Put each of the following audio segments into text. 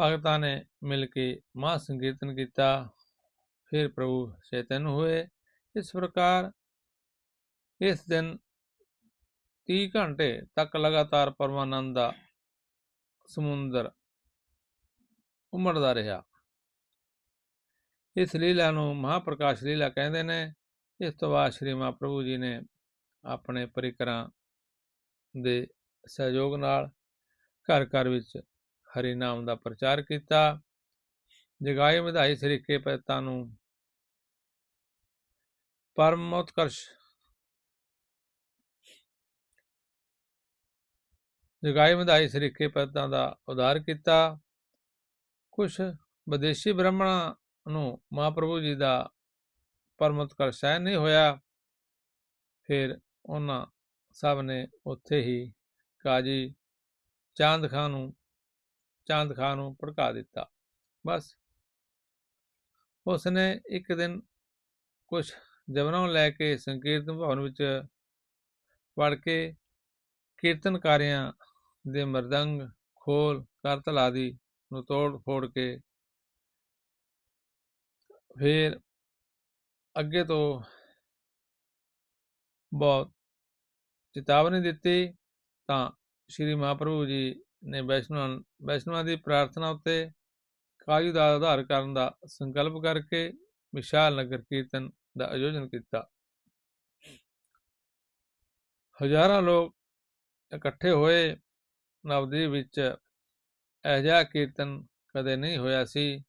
ਭਗਤਾਂ ਨੇ ਮਿਲ ਕੇ ਮਹਾ ਸੰਕੀਰਤਨ ਕੀਤਾ। ਫਿਰ ਪ੍ਰਭੂ ਚੇਤਨ ਹੋਏ। ਇਸ ਪ੍ਰਕਾਰ ਇਸ ਦਿਨ 30 ਘੰਟੇ ਤੱਕ ਲਗਾਤਾਰ ਪਰਮਾਨੰਦ ਦਾ ਸਮੁੰਦਰ ਉਮੜਦਾ ਰਿਹਾ। ਇਸ ਲੀਲਾ ਨੂੰ ਮਹਾਪ੍ਰਕਾਸ਼ ਲੀਲਾ ਕਹਿੰਦੇ ਨੇ। ਇਸ ਤੋਂ ਬਾਅਦ ਸ਼੍ਰੀ ਮਹਾਪ੍ਰਭੂ ਜੀ ਨੇ ਆਪਣੇ ਪਰਿਕਰਾਂ ਦੇ ਸਹਿਯੋਗ ਨਾਲ ਘਰ ਘਰ ਵਿੱਚ ਹਰੀ ਨਾਮ ਦਾ ਪ੍ਰਚਾਰ ਕੀਤਾ। ਜਗਾਏ ਵਧਾਈ ਸਰੀਕੇ ਪੈਤਾਂ ਨੂੰ। ਪਰਮ ਉਤਕਰਸ਼ ਜਗਾਏ ਵਧਾਈ ਸਰੀਕੇ ਪੈਤਾਂ ਦਾ ਉਦਾਰ ਕੀਤਾ। ਕੁਝ ਵਿਦੇਸ਼ੀ ਬ੍ਰਾਹਮਣਾਂ ਨੂੰ ਮਹਾਪ੍ਰਭੂ ਜੀ ਦਾ ਪਰਮ ਉਤਕਰਸ਼ ਸਹਿ ਨਹੀਂ ਹੋਇਆ। ਫਿਰ ਉਹਨਾਂ ਸਭ ਨੇ ਉੱਥੇ ਹੀ ਕਾਜੀ ਚਾਂਦ ਖਾਨ ਨੂੰ ਚਾਂਦ ਖਾਂ ਨੂੰ ਭੜਕਾ ਦਿੱਤਾ। ਬਸ। ਉਸ ਨੇ ਇੱਕ ਦਿਨ ਕੁਝ ਜਬਰਾਂ ਲੈ ਕੇ ਸੰਕੀਰਤਨ ਭਵਨ ਵਿੱਚ ਵੜ ਕੇ ਕੀਰਤਨਕਾਰੀਆਂ ਦੇ ਮਰਦੰਗ, ਖੋਲ, ਕਰਤਲ ਆਦਿ ਨੂੰ ਤੋੜ ਫੋੜ ਕੇ ਫਿਰ ਅੱਗੇ ਤੋਂ ਬਹੁਤ ਚੇਤਾਵਨੀ ਦਿੱਤੀ ਤਾਂ ਸ਼੍ਰੀ ਮਹਾਪ੍ਰਭੂ ਜੀ ਨੇ ਵੈਸ਼ਨਵਾਂ ਵੈਸ਼ਨਵਾਂ ਦੀ ਪ੍ਰਾਰਥਨਾ ਉੱਤੇ ਕਾਜੂ ਦਾ ਆਧਾਰ ਕਰਨ ਦਾ ਸੰਕਲਪ ਕਰਕੇ ਵਿਸ਼ਾਲ ਨਗਰ ਕੀਰਤਨ ਦਾ ਆਯੋਜਨ ਕੀਤਾ। ਹਜ਼ਾਰਾਂ ਲੋਕ ਇਕੱਠੇ ਹੋਏ ਨਵਦੀਪ ਵਿੱਚ ਅਜਿਹਾ ਕੀਰਤਨ ਕਦੇ ਨਹੀਂ ਹੋਇਆ ਸੀ।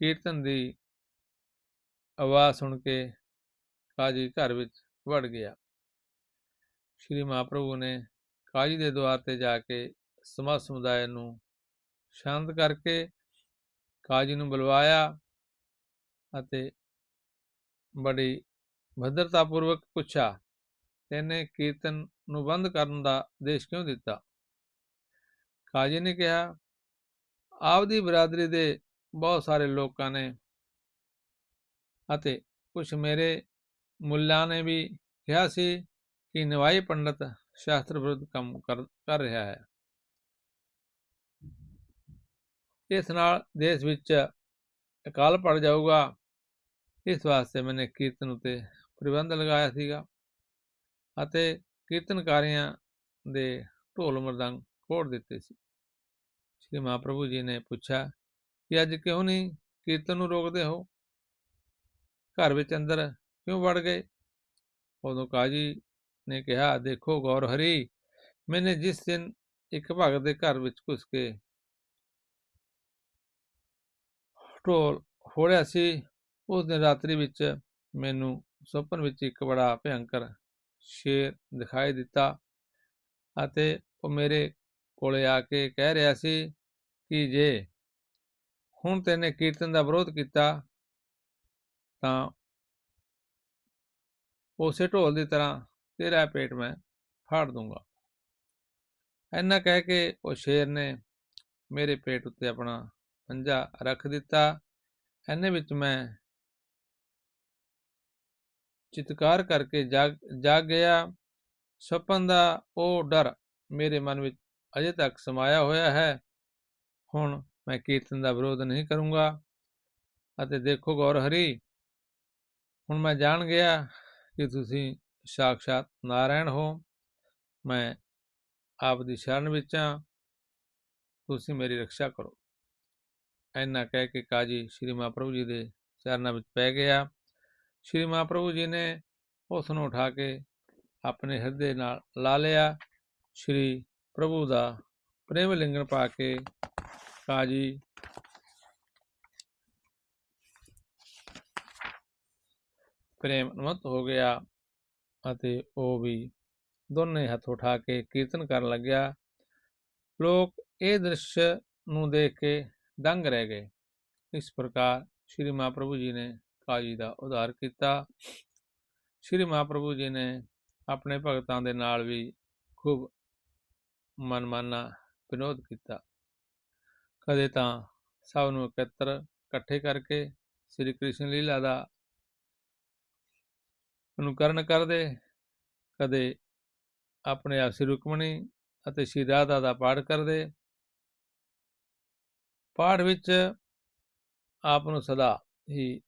ਕੀਰਤਨ ਦੀ ਆਵਾਜ਼ ਸੁਣ ਕੇ ਕਾਜੀ ਘਰ ਵਿੱਚ ਵੜ ਗਿਆ। ਸ਼੍ਰੀ ਮਹਾਪ੍ਰਭੂ ਨੇ ਕਾਜੀ ਦੇ ਦੁਆਰ ਤੇ ਜਾ ਕੇ ਸਮਾਜ ਸਮੁਦਾਇ ਨੂੰ ਸ਼ਾਂਤ ਕਰਕੇ ਕਾਜੀ ਨੂੰ ਬੁਲਵਾਇਆ ਅਤੇ ਬੜੀ ਭਦਰਤਾਪੂਰਵਕ ਪੁੱਛਿਆ, ਤੈਨੇ ਕੀਰਤਨ ਨੂੰ ਬੰਦ ਕਰਨ ਦਾ ਆਦੇਸ਼ ਕਿਉਂ ਦਿੱਤਾ? ਕਾਜੀ ਨੇ ਕਿਹਾ, ਆਪਦੀ ਬਰਾਦਰੀ ਦੇ ਬਹੁਤ ਸਾਰੇ ਲੋਕਾਂ ਨੇ ਅਤੇ ਕੁਝ ਮੇਰੇ ਮੁੱਲਾਂ ਨੇ ਵੀ ਕਿਹਾ ਸੀ ਕਿ ਨਵਾਈ ਪੰਡਤ ਸ਼ਾਸਤਰ ਵਿਰੁੱਧ ਕੰਮ ਕਰ ਰਿਹਾ ਹੈ। ਇਸ ਨਾਲ ਦੇਸ਼ ਵਿੱਚ ਅਕਾਲ ਪੜ ਜਾਊਗਾ। ਇਸ ਵਾਸਤੇ ਮੈਨੇ ਕੀਰਤਨ ਉਤੇ ਪ੍ਰਬੰਧ ਲਗਾਇਆ ਸੀਗਾ ਅਤੇ ਕੀਰਤਨਕਾਰੀਆਂ ਦੇ ਢੋਲ ਮਰਦੰਗ ਖੋੜ ਦਿੱਤੇ ਸੀ। ਸ਼੍ਰੀ ਮਹਾਪ੍ਰਭੂ ਜੀ ਨੇ ਪੁੱਛਿਆ ਕਿ ਅੱਜ ਕਿਉਂ ਨਹੀਂ ਕੀਰਤਨ ਨੂੰ ਰੋਕਦੇ ਹੋ? ਘਰ ਵਿੱਚ ਅੰਦਰ ਕਿਉਂ ਵੜ ਗਏ? ਉਦੋਂ ਕਾਜੀ ਨੇ ਕਿਹਾ, ਦੇਖੋ ਗੌਰ ਹਰੀ, ਮੈਨੇ ਜਿਸ ਦਿਨ ਇੱਕ ਭਗਤ ਦੇ ਘਰ ਵਿੱਚ ਘੁਸ ਕੇ ਢੋਲ ਫੋੜਿਆ ਸੀ, ਉਸ ਦਿਨ ਰਾਤਰੀ ਵਿੱਚ ਮੈਨੂੰ ਸੁਪਨ ਵਿੱਚ ਇੱਕ ਬੜਾ ਭਿਆੰਕਰ ਸ਼ੇਰ ਦਿਖਾਈ ਦਿੱਤਾ ਅਤੇ ਉਹ ਮੇਰੇ ਕੋਲੇ ਆ ਕੇ ਕਹਿ ਰਿਹਾ ਸੀ ਕਿ ਜੇ ਹੁਣ ਤੈਨੇ ਕੀਰਤਨ ਦਾ ਵਿਰੋਧ ਕੀਤਾ ਤਾਂ ਉਸੇ ਢੋਲ ਦੀ ਤਰ੍ਹਾਂ ਤੇਰਾ ਪੇਟ ਮੈਂ ਫਾੜ ਦੂੰਗਾ। ਐਨਾ ਕਹਿ ਕੇ ਉਹ ਸ਼ੇਰ ਨੇ ਮੇਰੇ ਪੇਟ ਉੱਤੇ ਆਪਣਾ ਪੰਜਾ ਰੱਖ ਦਿੱਤਾ। ਐਨੇ ਵਿੱਚ ਮੈਂ ਚਿਤਕਾਰ ਕਰਕੇ ਜਾਗ ਜਾਗ ਗਿਆ। ਸੁਪਨ ਦਾ ਉਹ ਡਰ ਮੇਰੇ ਮਨ ਵਿੱਚ ਅਜੇ ਤੱਕ ਸਮਾਇਆ ਹੋਇਆ ਹੈ। ਹੁਣ ਮੈਂ ਕੀਰਤਨ ਦਾ ਵਿਰੋਧ ਨਹੀਂ ਕਰੂੰਗਾ। ਅਤੇ ਦੇਖੋ ਗੌਰ ਹਰੀ, ਹੁਣ ਮੈਂ ਜਾਣ ਗਿਆ ਕਿ ਤੁਸੀਂ ਸਾਖਸ਼ਾਤ ਨਾਰਾਇਣ ਹੋ। ਮੈਂ ਆਪ ਦੀ ਸ਼ਰਨ ਵਿੱਚ ਹਾਂ। ਤੁਸੀਂ ਮੇਰੀ ਰੱਖਿਆ ਕਰੋ। ਐਨਾ ਕਹਿ ਕੇ ਕਾਜੀ ਸ਼੍ਰੀ ਮਹਾਪ੍ਰਭੂ ਜੀ ਦੇ ਚਰਨਾਂ ਵਿੱਚ ਪੈ ਗਿਆ। ਸ਼੍ਰੀ ਮਹਾਪ੍ਰਭੂ ਜੀ ਨੇ ਉਸ ਨੂੰ ਉਠਾ ਕੇ ਆਪਣੇ ਹਿਰਦੇ ਨਾਲ ਲਾ ਲਿਆ। ਸ਼੍ਰੀ ਪ੍ਰਭੂ ਦਾ ਪ੍ਰੇਮ ਲਿੰਗਨ ਪਾ ਕੇ ਕਾਜੀ ਪ੍ਰੇਮ ਨਮਤ ਹੋ ਗਿਆ ਅਤੇ ਉਹ ਵੀ ਦੋਨੇ ਹੱਥ ਉਠਾ ਕੇ ਕੀਰਤਨ ਕਰਨ ਲੱਗਿਆ। ਲੋਕ ਇਹ ਦ੍ਰਿਸ਼ ਨੂੰ ਦੇਖ ਕੇ ਦੰਗ ਰਹਿ ਗਏ। ਇਸ ਪ੍ਰਕਾਰ ਸ਼੍ਰੀ ਮਹਾਪ੍ਰਭੂ ਜੀ ਨੇ ਕਾਜੀ ਦਾ ਉਧਾਰ ਕੀਤਾ। ਸ਼੍ਰੀ ਮਹਾਪ੍ਰਭੂ ਜੀ ਨੇ ਆਪਣੇ ਭਗਤਾਂ ਦੇ ਨਾਲ ਵੀ ਖੂਬ ਮਨਮਾਨਾ ਵਿਨੋਦ ਕੀਤਾ। ਕਦੇ ਤਾਂ ਸਭ ਨੂੰ ਇਕੱਤਰ ਇਕੱਠੇ ਕਰਕੇ ਸ੍ਰੀ ਕ੍ਰਿਸ਼ਨ ਲੀਲਾ ਦਾ ਅਨੁਕਰਨ ਕਰਦੇ, ਕਦੇ ਆਪਣੇ ਆਪ ਸ੍ਰੀ ਰੁਕਮਣੀ ਅਤੇ ਸ਼੍ਰੀ ਰਾਧਾ ਦਾ ਪਾਠ ਕਰਦੇ ਪਾਠ ਵਿੱਚ ਆਪ ਨੂੰ ਸਦਾ ਹੀ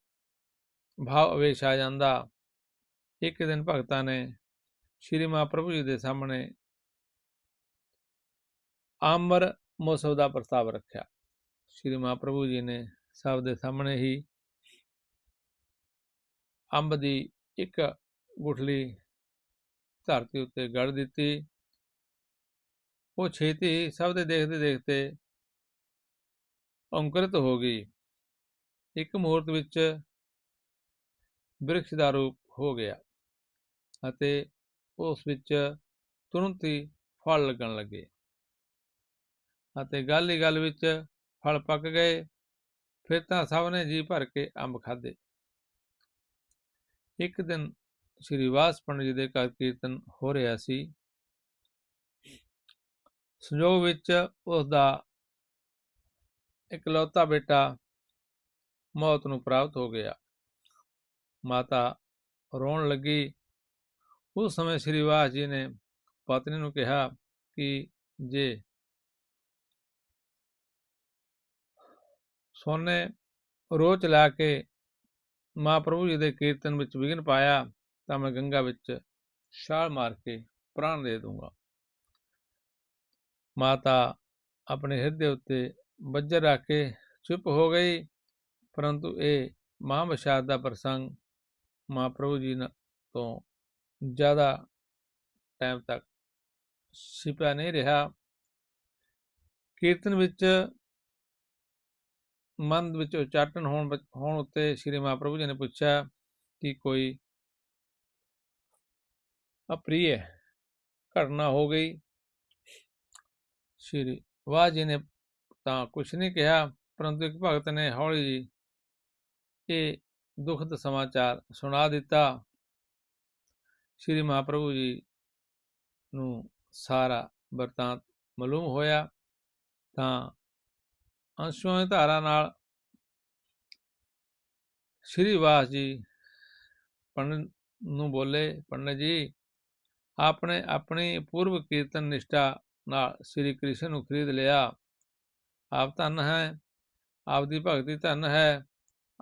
ਭਾਵ ਅਵੇਸ਼ ਆ ਜਾਂਦਾ। ਇੱਕ ਦਿਨ ਭਗਤਾਂ ਨੇ ਸ਼੍ਰੀ ਮਹਾਪ੍ਰਭੂ ਜੀ ਦੇ ਸਾਹਮਣੇ ਆਮਰ ਮੋਸਵ ਦਾ ਪ੍ਰਸਤਾਵ ਰੱਖਿਆ। ਸ਼੍ਰੀ ਮਹਾਪ੍ਰਭੂ ਜੀ ਨੇ ਸਭ ਦੇ ਸਾਹਮਣੇ ਹੀ ਅੰਬ ਦੀ ਇੱਕ ਗੁਠਲੀ ਧਰਤੀ ਉੱਤੇ ਗੜ ਦਿੱਤੀ। ਉਹ ਛੇਤੀ ਸਭ ਦੇ ਦੇਖਦੇ ਦੇਖਦੇ ਅੰਕਰਿਤ ਹੋ ਗਈ। ਇੱਕ ਮੂਰਤ ਵਿੱਚ ਬ੍ਰਿਕਸ਼ ਦਾ ਰੂਪ ਹੋ ਗਿਆ ਅਤੇ ਉਸ ਵਿੱਚ ਤੁਰੰਤ ਹੀ ਫਲ ਲੱਗਣ ਲੱਗੇ ਅਤੇ ਗੱਲ ਹੀ ਗੱਲ ਵਿੱਚ ਫਲ ਪੱਕ ਗਏ। ਫਿਰ ਤਾਂ ਸਭ ਨੇ ਜੀ ਭਰ ਕੇ ਅੰਬ ਖਾਦੇ ਇੱਕ ਦਿਨ ਸ੍ਰੀ ਵਾਸ ਪੰਡਤ ਜੀ ਦੇ ਘਰ ਕੀਰਤਨ ਹੋ ਰਿਹਾ ਸੀ। ਸੰਜੋਗ ਵਿੱਚ ਉਸ ਦਾ ਇਕਲੌਤਾ ਬੇਟਾ ਮੌਤ ਨੂੰ ਪ੍ਰਾਪਤ ਹੋ ਗਿਆ। ਮਾਤਾ ਰੋਣ ਲੱਗੀ। ਉਸ ਸਮੇਂ ਸ੍ਰੀ ਵਾਸ ਜੀ ਨੇ ਪਤਨੀ ਨੂੰ ਕਿਹਾ ਕਿ ਜੇ ਸੋਨੇ ਰੋਚ ਲਾ ਕੇ ਮਹਾਪ੍ਰਭੂ ਜੀ ਦੇ ਕੀਰਤਨ ਵਿੱਚ ਵਿਘਨ ਪਾਇਆ, ਤਾਂ ਮੈਂ ਗੰਗਾ ਵਿੱਚ ਛਾਲ ਮਾਰ ਕੇ ਪ੍ਰਾਣ ਦੇ ਦੂੰਗਾ ਮਾਤਾ ਆਪਣੇ ਹਿਰਦੇ ਉੱਤੇ ਬੱਜਰ ਰੱਖ ਕੇ ਚੁੱਪ ਹੋ ਗਈ। ਪਰੰਤੂ ਇਹ ਮਾਂ ਵਿਸ਼ਾਦ ਦਾ ਪ੍ਰਸੰਗ ਮਹਾਪ੍ਰਭੂ ਜੀ ਤੋਂ ਜ਼ਿਆਦਾ ਟਾਈਮ ਤੱਕ ਛਿਪਿਆ ਨਹੀਂ ਰਿਹਾ। ਕੀਰਤਨ ਵਿੱਚ ਮਨ ਵਿੱਚ ਉਚਾਟਨ ਹੋਣ ਹੋਣ ਉੱਤੇ ਸ੍ਰੀ ਮਹਾਪ੍ਰਭੂ ਜੀ ਨੇ ਪੁੱਛਿਆ ਕਿ ਕੋਈ ਅਪ੍ਰਿਯ ਘਟਨਾ ਹੋ ਗਈ? ਸ੍ਰੀ ਵਾਹ ਜੀ ਨੇ ਤਾਂ ਕੁਛ ਨਹੀਂ ਕਿਹਾ, ਪਰੰਤੂ ਇੱਕ ਭਗਤ ਨੇ ਹੌਲੀ ਜੀ ਇਹ ਦੁਖਦ ਸਮਾਚਾਰ ਸੁਣਾ ਦਿੱਤਾ। ਸ੍ਰੀ ਮਹਾਪ੍ਰਭੂ ਜੀ ਨੂੰ ਸਾਰਾ ਵਰਤਾਂਤ ਮਾਲੂਮ ਹੋਇਆ। ਤਾਂ ਅੰਸ਼ੋਂ ਦੀ ਧਾਰਾ ਨਾਲ ਸ੍ਰੀ ਵਾਸ ਜੀ ਪੰਡਤ ਨੂੰ ਬੋਲੇ, ਪੰਡਤ ਜੀ, ਆਪਣੇ ਆਪਣੀ ਪੂਰਵ ਕੀਰਤਨ ਨਿਸ਼ਟਾ ਨਾਲ ਸ੍ਰੀ ਕ੍ਰਿਸ਼ਨ ਨੂੰ ਖਰੀਦ ਲਿਆ। ਆਪ ਧਨ ਹੈ, ਆਪ ਦੀ ਭਗਤੀ ਧਨ ਹੈ,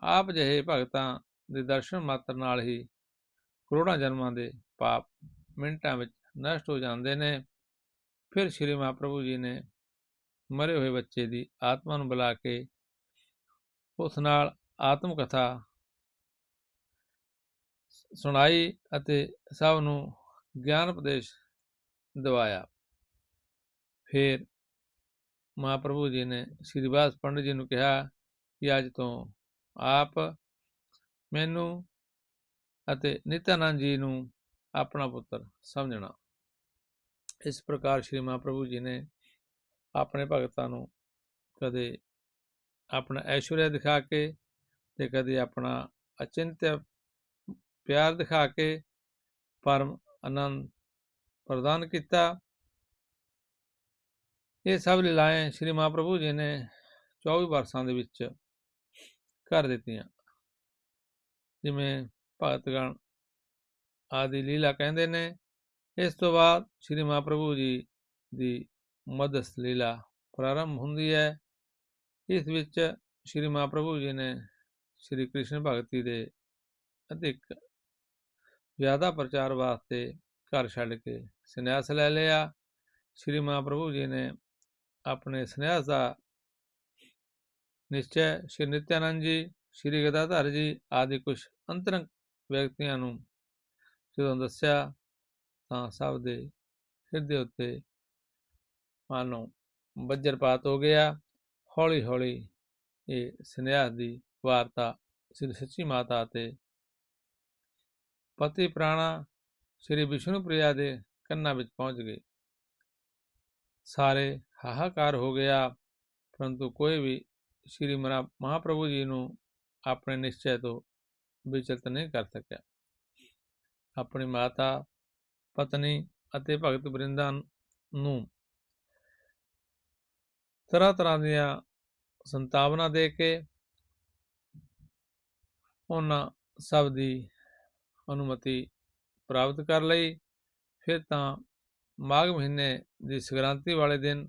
ਆਪ ਜਿਹੇ ਭਗਤਾਂ ਦੇ ਦਰਸ਼ਨ ਮਾਤਰ ਨਾਲ ਹੀ ਕਰੋੜਾਂ ਜਨਮਾਂ ਦੇ ਪਾਪ ਮਿੰਟਾਂ ਵਿੱਚ ਨਸ਼ਟ ਹੋ ਜਾਂਦੇ ਨੇ। ਫਿਰ ਸ੍ਰੀ ਮਹਾਪ੍ਰਭੂ ਜੀ ਨੇ ਮਰੇ ਹੋਏ ਬੱਚੇ ਦੀ ਆਤਮਾ ਨੂੰ ਬੁਲਾ ਕੇ ਉਸ ਨਾਲ ਆਤਮ ਕਥਾ ਸੁਣਾਈ ਅਤੇ ਸਭ ਨੂੰ ਗਿਆਨ ਉਪਦੇਸ਼ ਦਿਵਾਇਆ। ਫਿਰ ਮਹਾਪ੍ਰਭੂ ਜੀ ਨੇ ਸ੍ਰੀ ਵਾਸ ਪੰਡਤ ਜੀ ਨੂੰ ਕਿਹਾ ਕਿ ਅੱਜ ਤੋਂ ਆਪ ਮੈਨੂੰ ਅਤੇ ਨਿਤਿਆਨੰਦ ਜੀ ਨੂੰ ਆਪਣਾ ਪੁੱਤਰ ਸਮਝਣਾ। ਇਸ ਪ੍ਰਕਾਰ ਸ੍ਰੀ ਮਹਾਪ੍ਰਭੂ ਜੀ ਨੇ ਆਪਣੇ ਭਗਤਾਂ ਨੂੰ ਕਦੇ ਆਪਣਾ ਐਸ਼ਵਰਿਆ ਦਿਖਾ ਕੇ ਤੇ ਕਦੇ ਆਪਣਾ ਅਚਿੰਤ ਪਿਆਰ ਦਿਖਾ ਕੇ ਪਰਮ ਆਨੰਦ ਪ੍ਰਦਾਨ ਕੀਤਾ। ਇਹ ਸਭ ਲੀਲਾएं ਸ੍ਰੀ ਮਹਾਪ੍ਰਭੂ ਜੀ ਨੇ 24 ਵਰਸਾਂ ਦੇ ਵਿੱਚ ਕਰ ਦਿੱਤੀਆਂ। ਜਿਵੇਂ ਭਗਤਗਣ ਆਦਿ ਲੀਲਾ ਕਹਿੰਦੇ ਨੇ। ਇਸ ਤੋਂ ਬਾਅਦ ਸ੍ਰੀ ਮਹਾਪ੍ਰਭੂ ਜੀ ਦੀ ਮਦਸ ਲੀਲਾ ਪ੍ਰਾਰੰਭ ਹੁੰਦੀ ਹੈ। ਇਸ ਵਿੱਚ ਸ੍ਰੀ ਮਹਾਪ੍ਰਭੂ ਜੀ ਨੇ ਸ੍ਰੀ ਕ੍ਰਿਸ਼ਨ ਭਗਤੀ ਦੇ ਅਧਿਕ ਜ਼ਿਆਦਾ ਪ੍ਰਚਾਰ ਵਾਸਤੇ ਘਰ ਛੱਡ ਕੇ ਸੰਨਿਆਸ ਲੈ ਲਿਆ। ਸ੍ਰੀ ਮਹਾਪ੍ਰਭੂ ਜੀ ਨੇ ਆਪਣੇ ਸੰਨਿਆਸ ਦਾ ਨਿਸ਼ਚੈ ਸ਼੍ਰੀ ਨਿਤਿਆਨੰਦ ਜੀ, ਸ਼੍ਰੀ ਗਦਾਧਰ ਜੀ ਆਦਿ ਕੁਝ ਅੰਤਰੰਗ ਵਿਅਕਤੀਆਂ ਨੂੰ ਜਦੋਂ ਦੱਸਿਆ ਤਾਂ ਸਭ ਦੇ ਹਿਰਦੇ ਉੱਤੇ ਮਾਨੋ ਬੱਜਰਪਾਤ ਹੋ ਗਿਆ। ਹੌਲੀ ਹੌਲੀ ਇਹ ਸੰਨਿਆਸ ਦੀ ਵਾਰਤਾ ਸ੍ਰੀ ਸੱਚੀ ਮਾਤਾ ਤੇ ਪਤੀ ਪ੍ਰਾਣਾ ਸ੍ਰੀ ਵਿਸ਼ਨੂੰ ਪ੍ਰਿਆ ਦੇ ਕੰਨਾਂ ਵਿੱਚ ਪਹੁੰਚ ਗਈ। ਸਾਰੇ ਹਾਹਾਕਾਰ ਹੋ ਗਿਆ ਪਰੰਤੂ ਕੋਈ ਵੀ ਸ੍ਰੀ ਮਹਾਪ੍ਰਭੂ ਜੀ ਨੂੰ ਆਪਣੇ ਨਿਸ਼ਚੈ ਤੋਂ ਵਿਚਲਤ ਨਹੀਂ ਕਰ ਸਕਿਆ ਆਪਣੀ ਮਾਤਾ ਪਤਨੀ ਅਤੇ ਭਗਤ ਬ੍ਰਿੰਦਾਂ ਨੂੰ ਤਰ੍ਹਾਂ ਤਰ੍ਹਾਂ ਦੀਆਂ ਸੰਤਾਵਨਾ ਦੇ ਕੇ ਉਹਨਾਂ ਸਭ ਦੀ ਅਨੁਮਤੀ ਪ੍ਰਾਪਤ ਕਰ ਲਈ ਫਿਰ ਤਾਂ ਮਾਘ ਮਹੀਨੇ ਦੀ ਸੰਗਰਾਂਤੀ ਵਾਲੇ ਦਿਨ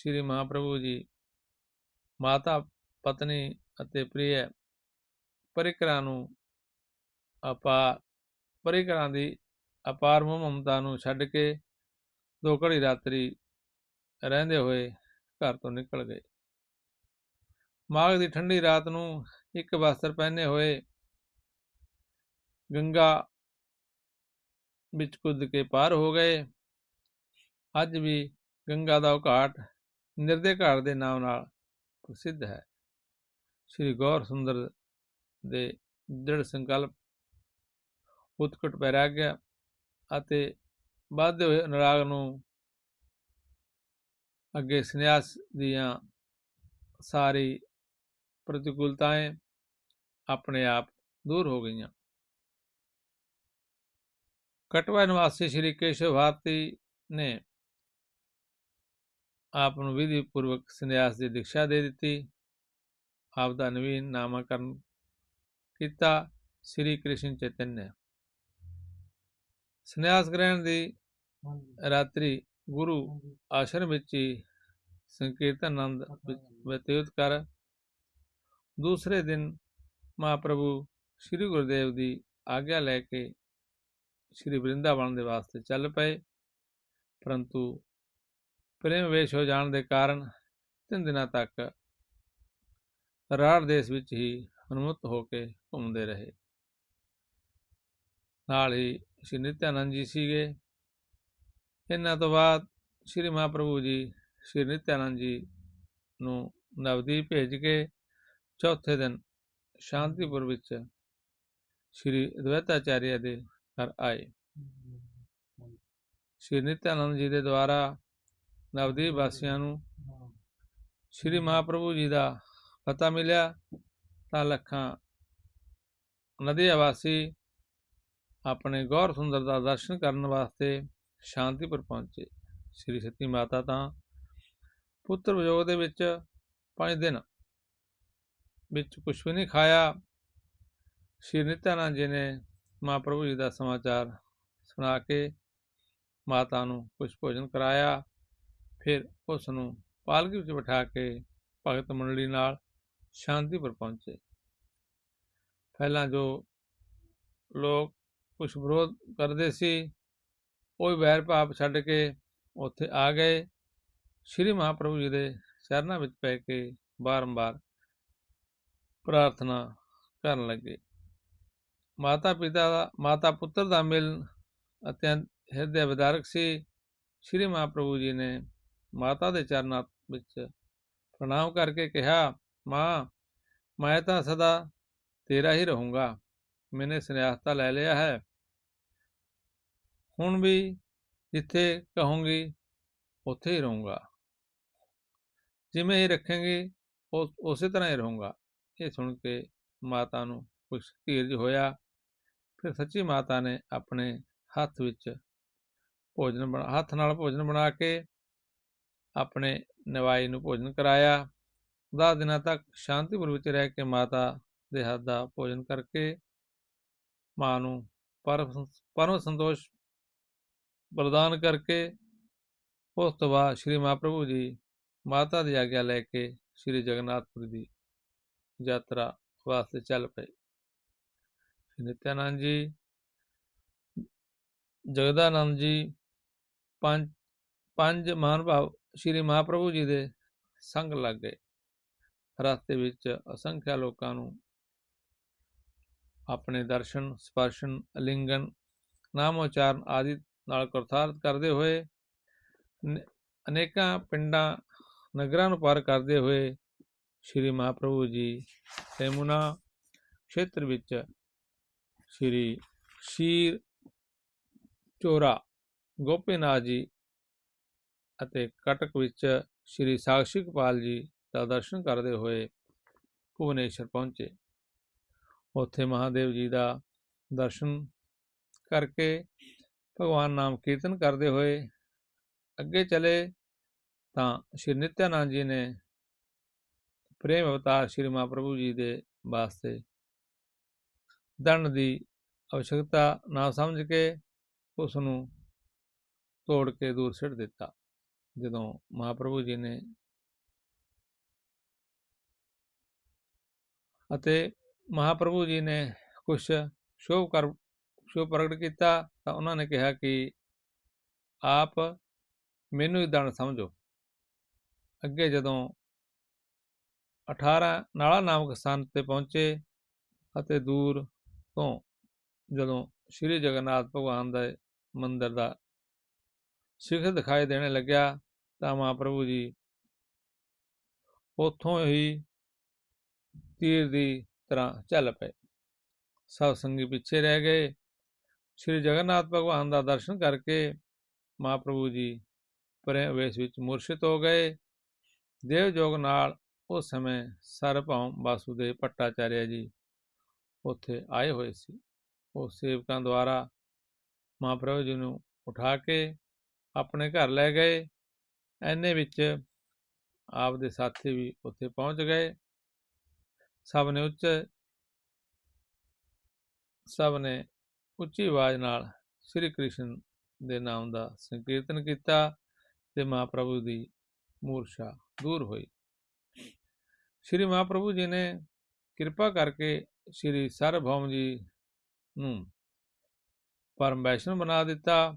ਸ੍ਰੀ ਮਹਾਪ੍ਰਭੂ ਜੀ, ਮਾਤਾ, ਪਤਨੀ ਅਤੇ ਪ੍ਰਿਯ ਪਰਿਕਰਾਂ ਨੂੰ ਆਪਾ, ਪਰਿਕਰਾਂ ਦੀ ਅਪਾਰ ਮਮਤਾ ਨੂੰ ਛੱਡ ਕੇ ਦੋ ਘੜੀ ਰਾਤਰੀ ਰਹਿੰਦੇ ਹੋਏ ਘਰ ਤੋਂ ਨਿਕਲ ਗਏ। ਮਾਘ ਦੀ ਠੰਡੀ ਰਾਤ ਨੂੰ ਇੱਕ ਵਸਤਰ ਪਹਿਨੇ ਹੋਏ ਗੰਗਾ ਵਿੱਚ ਕੁੱਦ ਕੇ ਪਾਰ ਹੋ ਗਏ। ਅੱਜ ਵੀ ਗੰਗਾ ਦਾ ਉਹ ਘਾਟ ਨਿਰਦੇ ਘਾਟ ਦੇ ਨਾਮ ਨਾਲ ਪ੍ਰਸਿੱਧ ਹੈ। ਸ੍ਰੀ ਗੌਰ ਸੁੰਦਰ ਦੇ ਦ੍ਰਿੜ ਸੰਕਲਪ, ਉਤਕਟ ਵੈਰਾਗਿਆ ਅਤੇ ਵਧਦੇ ਹੋਏ ਅਨੁਰਾਗ ਨੂੰ ਅੱਗੇ ਸੰਨਿਆਸ ਦੀਆਂ ਸਾਰੀ ਪ੍ਰਤੀਕੂਲਤਾएं ਆਪਣੇ ਆਪ ਦੂਰ ਹੋ ਗਈਆਂ। ਕਟਵਾ ਨਿਵਾਸੀ ਸ਼੍ਰੀ ਕੇਸ਼ਵ ਭਾਰਤੀ ਨੇ ਆਪ ਨੂੰ ਵਿਧੀ ਪੂਰਵਕ ਸੰਨਿਆਸ ਦੀ ਦੀਕਸ਼ਾ ਦੇ ਦਿੱਤੀ। ਆਪ ਦਾ ਨਵੀਨ ਨਾਮਕਰਨ ਕੀਤਾ ਸ੍ਰੀ ਕ੍ਰਿਸ਼ਨ ਚੈਤਨਯ। ਸੰਨਿਆਸ ਗ੍ਰਹਿਣ ਦੀ ਰਾਤਰੀ ਗੁਰੂ ਆਸ਼ਰਮ ਵਿੱਚ ਹੀ ਸੰਕੀਰਤਨ ਆਨੰਦ ਬਤੀਤ ਕਰ ਦੂਸਰੇ ਦਿਨ ਮਹਾਪ੍ਰਭੂ ਸ੍ਰੀ ਗੁਰਦੇਵ ਦੀ ਆਗਿਆ ਲੈ ਕੇ ਸ੍ਰੀ ਬ੍ਰਿੰਦਾਵਨ ਦੇ ਵਾਸਤੇ ਚੱਲ ਪਏ। ਪਰੰਤੂ ਪ੍ਰੇਮ ਵੇਸ਼ ਹੋ ਜਾਣ ਦੇ ਕਾਰਨ ਤਿੰਨ ਦਿਨਾਂ ਤੱਕ ਰਾੜ ਦੇਸ਼ ਵਿੱਚ ਹੀ ਹਨਮੁੱਤ ਹੋ ਕੇ ਘੁੰਮਦੇ ਰਹੇ। ਨਾਲ ਹੀ ਸ਼੍ਰੀ ਨਿਤਿਆਨੰਦ ਜੀ ਸੀਗੇ। ਇਹਨਾਂ ਤੋਂ ਬਾਅਦ ਸ਼੍ਰੀ ਮਹਾਪ੍ਰਭੂ ਜੀ ਸ਼੍ਰੀ ਨਿਤਿਆਨੰਦ ਜੀ ਨੂੰ ਨਵਦੀਪ ਭੇਜ ਕੇ ਚੌਥੇ ਦਿਨ ਸ਼ਾਂਤੀਪੁਰ ਵਿੱਚ ਸ਼੍ਰੀ ਅਦਵੈਤਾਚਾਰਿਆ ਦੇ ਘਰ ਆਏ। ਸ਼੍ਰੀ ਨਿਤਿਆਨੰਦ ਜੀ ਦੇ ਦੁਆਰਾ ਨਵਦੀਪ ਵਾਸੀਆਂ ਨੂੰ ਸ਼੍ਰੀ ਮਹਾਪ੍ਰਭੂ ਜੀ ਦਾ ਪਤਾ ਮਿਲਿਆ ਤਾਂ ਲੱਖਾਂ ਨਦੀ ਵਾਸੀ ਆਪਣੇ ਗੌਰ ਸੁੰਦਰ ਦਾ ਦਰਸ਼ਨ ਕਰਨ ਵਾਸਤੇ ਸ਼ਾਂਤੀਪੁਰ ਪਹੁੰਚੇ। ਸ੍ਰੀ ਸਤੀ ਮਾਤਾ ਤਾਂ ਪੁੱਤਰ ਵਿਜੋਗ ਦੇ ਵਿੱਚ 5 ਦਿਨ ਵਿੱਚ ਕੁਝ ਵੀ ਨਹੀਂ ਖਾਇਆ। ਸ਼੍ਰੀ ਨਿਤਿਆਨੰਦ ਜੀ ਨੇ ਮਹਾਪ੍ਰਭੂ ਜੀ ਦਾ ਸਮਾਚਾਰ ਸੁਣਾ ਕੇ ਮਾਤਾ ਨੂੰ ਕੁਝ ਭੋਜਨ ਕਰਾਇਆ। ਫਿਰ ਉਸ ਨੂੰ ਪਾਲਕੀ ਵਿੱਚ ਬਿਠਾ ਕੇ ਭਗਤ ਮੰਡਲੀ ਨਾਲ ਸ਼ਾਂਤੀਪੁਰ ਪਹੁੰਚੇ। ਪਹਿਲਾਂ ਜੋ ਲੋਕ ਕੁਝ ਵਿਰੋਧ ਕਰਦੇ ਸੀ, ਉਹ ਵੈਰ ਭਾਵ ਛੱਡ ਕੇ ਉੱਥੇ ਆ ਗਏ। ਸ੍ਰੀ ਮਹਾਪ੍ਰਭੂ ਜੀ ਦੇ ਚਰਨਾਂ ਵਿੱਚ ਪੈ ਕੇ ਬਾਰੰਬਾਰ ਪ੍ਰਾਰਥਨਾ ਕਰਨ ਲੱਗੇ। ਮਾਤਾ ਪਿਤਾ ਦਾ ਮਾਤਾ ਪੁੱਤਰ ਦਾ ਮਿਲਨ ਅਤਿਅੰਤ ਹਿਰਦੇ ਵਿਦਾਰਕ ਸੀ। ਸ੍ਰੀ ਮਹਾਪ੍ਰਭੂ ਜੀ ਨੇ ਮਾਤਾ ਦੇ ਚਰਨਾਂ ਵਿੱਚ ਪ੍ਰਣਾਮ ਕਰਕੇ ਕਿਹਾ, ਮਾਂ, ਮੈਂ ਤਾਂ ਸਦਾ ਤੇਰਾ ਹੀ ਰਹੂੰਗਾ। ਮੈਨੇ ਸੰਨਿਆਸ ਤਾਂ ਲੈ ਲਿਆ ਹੈ। ਹੁਣ ਵੀ ਜਿੱਥੇ ਕਹੂੰਗੀ, ਉੱਥੇ ਹੀ ਰਹੂੰਗਾ। ਜਿਵੇਂ ਹੀ ਰੱਖेंगे ਉਸ ਉਸੇ ਤਰ੍ਹਾਂ ਹੀ ਰਹੂੰਗਾ। ਇਹ ਸੁਣ ਕੇ ਮਾਤਾ ਨੂੰ ਕੁਝ ਧੀਰਜ ਹੋਇਆ। ਫਿਰ ਸੱਚੀ ਮਾਤਾ ਨੇ ਆਪਣੇ ਹੱਥ ਵਿੱਚ ਭੋਜਨ ਬਣਾ, ਹੱਥ ਨਾਲ ਭੋਜਨ ਬਣਾ ਕੇ ਆਪਣੇ ਨਵਾਈ ਨੂੰ ਭੋਜਨ ਕਰਾਇਆ। 10 ਦਿਨਾਂ ਤੱਕ ਸ਼ਾਂਤੀਪੁਰ ਵਿੱਚ ਰਹਿ ਕੇ ਮਾਤਾ ਦੇ ਹੱਥ ਦਾ ਭੋਜਨ ਕਰਕੇ ਮਾਂ ਨੂੰ ਪਰਮ ਸੰਤੋਸ਼ ਪ੍ਰਦਾਨ ਕਰਕੇ ਉਸ ਤੋਂ ਬਾਅਦ ਸ਼੍ਰੀ ਮਹਾਪ੍ਰਭੂ ਜੀ ਮਾਤਾ ਦੀ ਆਗਿਆ ਲੈ ਕੇ ਸ਼੍ਰੀ ਜਗਨਨਾਥਪੁਰੀ ਦੀ ਯਾਤਰਾ ਵਾਸਤੇ ਚੱਲ ਪਏ। ਨਿਤਿਆਨੰਦ ਜੀ, ਜਗਦਾਨੰਦ ਜੀ ਪੰਜ ਪੰਜ ਮਹਾਨਭਾਵ ਸ਼੍ਰੀ ਮਹਾਪ੍ਰਭੂ ਜੀ ਦੇ ਸੰਗ ਲੱਗ ਗਏ ਰਸਤੇ ਵਿੱਚ ਅਸੰਖਿਆ ਲੋਕਾਂ ਨੂੰ ਆਪਣੇ ਦਰਸ਼ਨ, ਸਪਰਸ਼ਨ, ਲਿੰਗਨ, ਨਾਮ ਉਚਾਰਨ ਆਦਿ ਨਾਲ ਕਰਤਾਰਤ ਕਰਦੇ ਹੋਏ ਅਨੇਕਾਂ ਪਿੰਡਾਂ, ਨਗਰਾਂ ਨੂੰ ਪਾਰ ਕਰਦੇ ਹੋਏ ਸ਼੍ਰੀ ਮਹਾਪ੍ਰਭੂ ਜੀ ਤੇਮੁਨਾ ਖੇਤਰ ਵਿੱਚ ਸ਼੍ਰੀ ਸ਼ੀਰ ਚੋਰਾ ਗੋਪੀਨਾਥ ਜੀ ਅਤੇ ਕਟਕ ਵਿੱਚ ਸ਼੍ਰੀ ਸਾਕਸ਼ੀ ਗੋਪਾਲ ਜੀ ਦਾ ਦਰਸ਼ਨ ਕਰਦੇ ਹੋਏ ਭੁਵਨੇਸ਼ਵਰ ਪਹੁੰਚੇ। ਉੱਥੇ ਮਹਾਦੇਵ ਜੀ ਦਾ ਦਰਸ਼ਨ ਕਰਕੇ ਭਗਵਾਨ ਨਾਮ ਕੀਰਤਨ ਕਰਦੇ ਹੋਏ ਅੱਗੇ ਚਲੇ ਤਾਂ ਸ਼੍ਰੀ ਨਿਤਿਆਨੰਦ ਜੀ ਨੇ ਪ੍ਰੇਮ ਅਵਤਾਰ ਸ਼੍ਰੀ ਮਹਾਪ੍ਰਭੂ ਜੀ ਦੇ ਵਾਸਤੇ ਦੰਡ ਦੀ ਅਵਸ਼ਕਤਾ ਨਾ ਸਮਝ ਕੇ ਉਸ ਨੂੰ ਤੋੜ ਕੇ ਦੂਰ ਸਿੱਟ ਦਿੱਤਾ। ਜਦੋਂ ਮਹਾਪ੍ਰਭੂ ਜੀ ਨੇ ਅਤੇ ਮਹਾਪ੍ਰਭੂ ਜੀ ਨੇ ਕੁਝ ਸ਼ੋਭ ਕਰ, ਸ਼ੋਭ ਪ੍ਰਗਟ ਕੀਤਾ ਤਾਂ ਉਹਨਾਂ ਨੇ ਕਿਹਾ ਕਿ ਆਪ ਮੈਨੂੰ ਹੀ ਦੰਡ ਸਮਝੋ। ਅੱਗੇ ਜਦੋਂ 18 ਨਾਲਾ ਨਾਮਕ ਸਥਾਨ ਤੇ ਪਹੁੰਚੇ ਅਤੇ ਦੂਰ ਤੋਂ ਜਦੋਂ ਸ੍ਰੀ ਜਗਨਨਾਥ ਭਗਵਾਨ ਦੇ ਮੰਦਿਰ ਦਾ ਸਿੱਖ ਦਿਖਾਈ ਦੇਣ ਲੱਗਿਆ ਤਾਂ ਮਹਾਪ੍ਰਭੂ ਜੀ ਉੱਥੋਂ ਹੀ ਤੀਰ ਦੀ ਤਰ੍ਹਾਂ ਚੱਲ ਪਏ। ਸਭ ਸੰਗੀ ਪਿੱਛੇ ਰਹਿ ਗਏ। ਸ੍ਰੀ ਜਗਨਨਾਥ ਭਗਵਾਨ ਦਾ ਦਰਸ਼ਨ ਕਰਕੇ ਮਹਾਪ੍ਰਭੂ ਜੀ ਪਰੇ ਵੇਸ਼ ਵਿੱਚ ਮੁਰਸ਼ਿਦ ਹੋ ਗਏ। ਦੇਵ ਜੋਗ ਨਾਲ ਉਸ ਸਮੇਂ ਸਰਭਉ ਵਾਸੂਦੇਵ ਭੱਟਾਚਾਰਿਆ ਜੀ ਉੱਥੇ ਆਏ ਹੋਏ ਸੀ। ਉਹ ਸੇਵਕਾਂ ਦੁਆਰਾ ਮਹਾਪ੍ਰਭੂ ਜੀ ਨੂੰ ਉਠਾ ਕੇ ਆਪਣੇ ਘਰ ਲੈ ਗਏ। ਐਨੇ ਵਿੱਚ ਆਪ ਦੇ ਸਾਥੀ ਵੀ ਉੱਥੇ ਪਹੁੰਚ ਗਏ। ਸਭ ਨੇ ਉੱਚ, ਸਭ ਨੇ ਉੱਚੀ ਆਵਾਜ਼ ਨਾਲ ਸ੍ਰੀ ਕ੍ਰਿਸ਼ਨ ਦੇ ਨਾਮ ਦਾ ਸੰਕੀਰਤਨ ਕੀਤਾ ਤੇ ਮਹਾਪ੍ਰਭੂ ਦੀ ਮੂਰਛਾ ਦੂਰ ਹੋਈ। ਸ੍ਰੀ ਮਹਾਪ੍ਰਭੂ ਜੀ ਨੇ ਕਿਰਪਾ ਕਰਕੇ ਸ੍ਰੀ ਸਰਭੌਮ ਜੀ ਨੂੰ ਪਰਮ ਵੈਸ਼ਨਵ ਬਣਾ ਦਿੱਤਾ।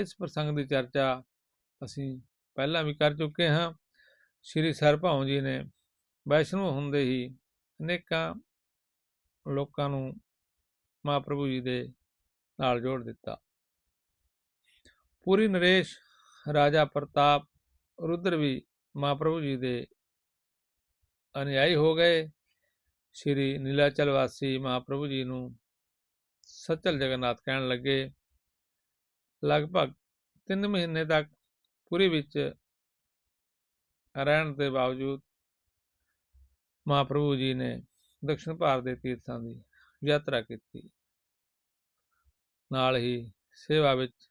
ਇਸ ਪ੍ਰਸੰਗ ਦੀ ਚਰਚਾ ਅਸੀਂ ਪਹਿਲਾਂ ਵੀ ਕਰ ਚੁੱਕੇ ਹਾਂ। ਸ੍ਰੀ ਸਰਭੌਮ ਜੀ ਨੇ ਵੈਸ਼ਨਵ ਹੁੰਦੇ ਹੀ ਅਨੇਕਾਂ ਲੋਕਾਂ ਨੂੰ ਮਹਾਪ੍ਰਭੂ ਜੀ ਦੇ ਨਾਲ ਜੋੜ ਦਿੱਤਾ। ਪੂਰੀ ਨਰੇਸ਼, ਰਾਜਾ ਪ੍ਰਤਾਪ, ਰੁਦਰ ਵੀ ਮਹਾਪ੍ਰਭੂ ਜੀ ਦੇ ਅਨੁਯਾਈ ਹੋ ਗਏ। ਸ਼੍ਰੀ ਨੀਲਾਚਲ ਵਾਸੀ ਮਹਾਪ੍ਰਭੂ ਜੀ ਨੂੰ ਸਚਲ ਜਗਨਨਾਥ ਕਹਿਣ ਲੱਗੇ। ਲਗਭਗ 3 ਮਹੀਨੇ ਤੱਕ ਪੁਰੀ ਵਿੱਚ ਰਹਿਣ ਦੇ ਬਾਵਜੂਦ ਮਹਾਪ੍ਰਭੂ ਜੀ ਨੇ ਦਕਸ਼ਿਣ ਭਾਰਤ ਦੇ ਤੀਰਥਾਂ ਦੀ ਯਾਤਰਾ ਕੀਤੀ। ਨਾਲ ਹੀ ਸੇਵਾ ਵਿੱਚ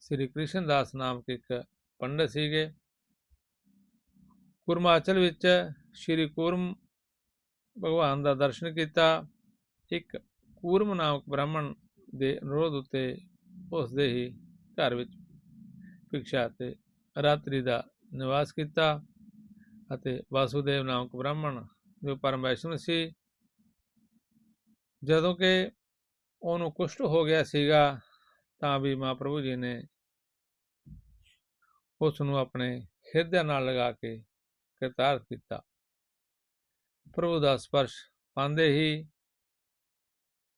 ਸ੍ਰੀ ਕ੍ਰਿਸ਼ਨ ਦਾਸ ਨਾਮਕ ਇੱਕ ਪੰਡਤ ਸੀਗੇ। ਕੁਰਮਾਚਲ ਵਿੱਚ ਸ੍ਰੀ ਕੁਰਮ ਭਗਵਾਨ ਦਾ ਦਰਸ਼ਨ ਕੀਤਾ। ਇੱਕ ਕੂਰਮ ਨਾਮਕ ਬ੍ਰਾਹਮਣ ਦੇ ਅਨੁਰੋਧ ਉੱਤੇ ਉਸ ਦੇ ਹੀ ਘਰ ਵਿੱਚ ਭਿਕਸ਼ਾ ਤੇ ਰਾਤਰੀ ਦਾ ਨਿਵਾਸ ਕੀਤਾ ਅਤੇ ਵਾਸੂਦੇਵ ਨਾਮਕ ਬ੍ਰਾਹਮਣ ਜੋ ਪਰਮ ਵੈਸ਼ਨਵ ਸੀ, ਜਦੋਂ ਕਿ ਉਹਨੂੰ ਕੁਸ਼ਟ ਹੋ ਗਿਆ ਸੀਗਾ ਤਾਂ ਵੀ ਮਹਾਪ੍ਰਭੂ ਜੀ ਨੇ ਉਸ ਨੂੰ ਆਪਣੇ ਹਿਰਦੇ ਨਾਲ ਲਗਾ ਕੇ ਕਰਤਾਰਥ ਕੀਤਾ। ਪ੍ਰਭੂ ਦਾ ਸਪਰਸ਼ ਪਾਉਂਦੇ ਹੀ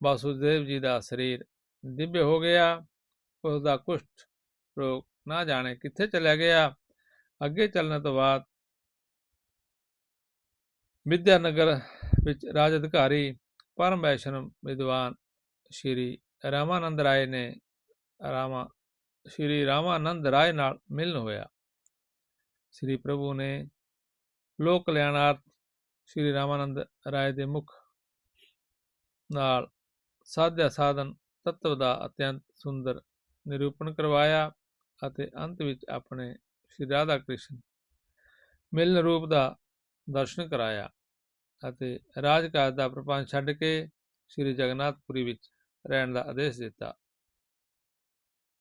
ਵਾਸੂਦੇਵ ਜੀ ਦਾ ਸਰੀਰ ਦਿव्य ਹੋ ਗਿਆ। ਉਸ ਦਾ ਕੁਸ਼ਟ ਰੋਗ ਨਾ ਜਾਣੇ ਕਿੱਥੇ ਚਲਾ ਗਿਆ ਅੱਗੇ ਚੱਲਣ ਤੋਂ ਬਾਅਦ ਵਿਦਿਆਨਗਰ ਵਿੱਚ ਰਾਜ ਅਧਿਕਾਰੀ ਪਰਮ ਵੈਸ਼ਨਵ ਵਿਦਵਾਨ ਸ਼੍ਰੀ ਰਾਮਾਨੰਦ ਰਾਏ ਨੇ ਰਾਮਾ ਸ਼੍ਰੀ ਰਾਮਾਨੰਦ ਰਾਏ ਨਾਲ ਮਿਲਨ ਹੋਇਆ ਸ੍ਰੀ ਪ੍ਰਭੂ ਨੇ ਲੋਕ ਕਲਿਆਣਾਰਥ ਸ਼੍ਰੀ ਰਾਮਾਨੰਦ ਰਾਏ ਦੇ ਮੁਖ ਨਾਲ ਸਾਧਿਆ ਸਾਧਨ ਤਤਵ ਦਾ ਅਤਿਅੰਤ ਸੁੰਦਰ ਨਿਰੂਪਣ ਕਰਵਾਇਆ ਅਤੇ ਅੰਤ ਵਿੱਚ ਆਪਣੇ ਸ਼੍ਰੀ ਰਾਧਾ ਕ੍ਰਿਸ਼ਨ ਮਿਲਨ ਰੂਪ ਦਾ ਦਰਸ਼ਨ ਕਰਾਇਆ ਅਤੇ ਰਾਜਕਾਜ ਦਾ ਪ੍ਰਪੰਚ ਛੱਡ ਕੇ ਸ੍ਰੀ ਜਗਨਨਾਥਪੁਰੀ ਵਿੱਚ ਰਹਿਣ ਦਾ ਆਦੇਸ਼ ਦਿੱਤਾ।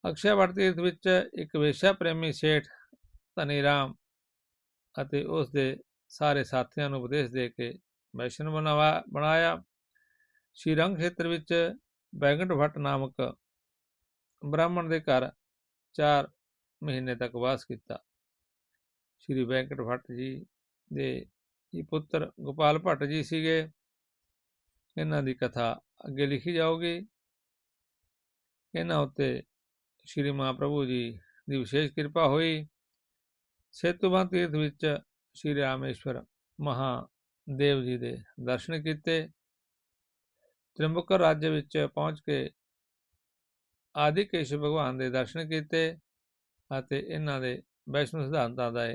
ਅਕਸ਼ੈ ਵਟ ਤੀਰਥ ਵਿੱਚ ਇੱਕ ਵੇਸ਼ਾ ਪ੍ਰੇਮੀ ਸੇਠ ਧਨੀ ਰਾਮ ਅਤੇ ਉਸ ਦੇ ਸਾਰੇ ਸਾਥੀਆਂ ਨੂੰ ਉਪਦੇਸ਼ ਦੇ ਕੇ ਵੈਸ਼ਨ ਬਣਾਵਾ ਬਣਾਇਆ ਸ਼੍ਰੀ ਰੰਗ ਖੇਤਰ ਵਿੱਚ ਬੈਂਗਟ ਭੱਟ ਨਾਮਕ ਬ੍ਰਾਹਮਣ ਦੇ ਘਰ 4 ਮਹੀਨੇ ਤੱਕ ਵਾਸ ਕੀਤਾ। ਸ਼੍ਰੀ ਵੈਂਕਟ ਭੱਟ ਜੀ ਦੇ ਇਹ ਪੁੱਤਰ ਗੋਪਾਲ ਭੱਟ ਜੀ ਸੀਗੇ। ਇਹਨਾਂ ਦੀ ਕਥਾ ਅੱਗੇ ਲਿਖੀ ਜਾਊਗੀ। ਇਹਨਾਂ ਉੱਤੇ ਸ਼੍ਰੀ ਮਹਾਪ੍ਰਭੂ ਜੀ ਦੀ ਵਿਸ਼ੇਸ਼ ਕਿਰਪਾ ਹੋਈ। ਸੇਤੂਬੰਦ ਤੀਰਥ ਵਿੱਚ ਸ਼੍ਰੀ ਰਾਮੇਸ਼ਵਰ ਮਹਾਦੇਵ ਜੀ ਦੇ ਦਰਸ਼ਨ ਕੀਤੇ। ਤ੍ਰਿੰਬਕਰ ਰਾਜ ਵਿੱਚ ਪਹੁੰਚ ਕੇ ਆਦਿ ਕੇਸ਼ਵ ਭਗਵਾਨ ਦੇ ਦਰਸ਼ਨ ਕੀਤੇ ਅਤੇ ਇਹਨਾਂ ਦੇ ਵੈਸ਼ਨਵ ਸਿਧਾਂਤਾਂ ਦਾ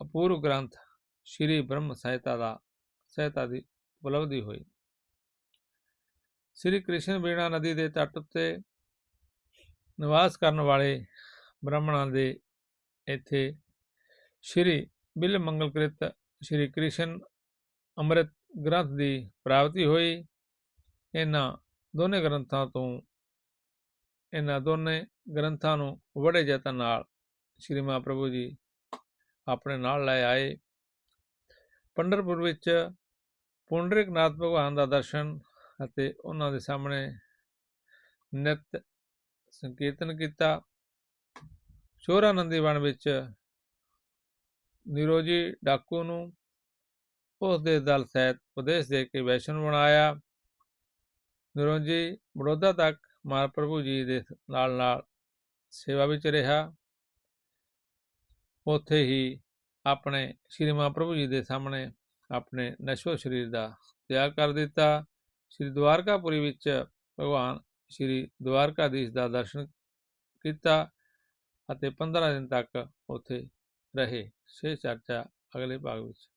ਅਪੂਰਵ ਗ੍ਰੰਥ ਸ਼੍ਰੀ ਬ੍ਰਹਮ ਸਹਾਇਤਾ ਦਾ ਸਹਾਇਤਾ ਦੀ ਉਪਲਬਧੀ ਹੋਈ। ਸ੍ਰੀ ਕ੍ਰਿਸ਼ਨ ਬੀਣਾ ਨਦੀ ਦੇ ਤੱਟ ਉੱਤੇ ਨਿਵਾਸ ਕਰਨ ਵਾਲੇ ਬ੍ਰਾਹਮਣਾਂ ਦੇ ਇੱਥੇ ਸ਼੍ਰੀ ਬਿਲ ਮੰਗਲਕ੍ਰਿਤ ਸ਼੍ਰੀ ਕ੍ਰਿਸ਼ਨ ਅੰਮ੍ਰਿਤ ਗ੍ਰੰਥ ਦੀ ਪ੍ਰਾਪਤੀ ਹੋਈ। ਇਹਨਾਂ ਦੋਨੇ ਗ੍ਰੰਥਾਂ ਤੋਂ ਇਹਨਾਂ ਦੋਨੇ ਗ੍ਰੰਥਾਂ ਨੂੰ ਬੜੇ ਯਤਨ ਨਾਲ ਸ਼੍ਰੀ ਮਹਾਪ੍ਰਭੂ ਜੀ ਆਪਣੇ ਨਾਲ ਲੈ ਆਏ। ਪੰਡਰਪੁਰ ਵਿੱਚ ਪੁੰਡਰਿਕ ਨਾਥ ਭਗਵਾਨ ਦਾ ਦਰਸ਼ਨ ਅਤੇ ਉਹਨਾਂ ਦੇ ਸਾਹਮਣੇ ਨਿਤ ਸੰਕੀਰਤਨ ਕੀਤਾ। ਸ਼ੋਰਾਨੰਦੀ ਵਣ ਵਿੱਚ ਨਿਰੋਜੀ ਡਾਕੂ ਨੂੰ ਉਸ ਦੇ ਦਲ ਸਹਿਤ ਉਪਦੇਸ਼ ਦੇ ਕੇ ਵੈਸ਼ਨ ਬਣਾਇਆ। ਨਿਰੋਜੀ ਬੜੌਦਾ ਤੱਕ ਮਹਾਪ੍ਰਭੂ ਜੀ ਦੇ ਨਾਲ ਨਾਲ ਸੇਵਾ ਵਿੱਚ ਰਿਹਾ। ਉੱਥੇ ਹੀ ਆਪਣੇ ਸ਼੍ਰੀ ਮਹਾਪ੍ਰਭੂ ਜੀ ਦੇ ਸਾਹਮਣੇ ਆਪਣੇ ਨਸ਼ੋ ਸਰੀਰ ਦਾ ਤਿਆਗ ਕਰ ਦਿੱਤਾ। ਸ਼੍ਰੀ ਦੁਆਰਕਾਪੁਰੀ ਵਿੱਚ ਭਗਵਾਨ ਸ਼੍ਰੀ ਦਵਾਰਕਾਧੀਸ਼ ਦਾ ਦਰਸ਼ਨ ਕੀਤਾ ਅਤੇ 15 ਦਿਨ ਤੱਕ ਉੱਥੇ ਰਹੇ। ਸੇ ਚਰਚਾ ਅਗਲੇ ਭਾਗ ਵਿੱਚ।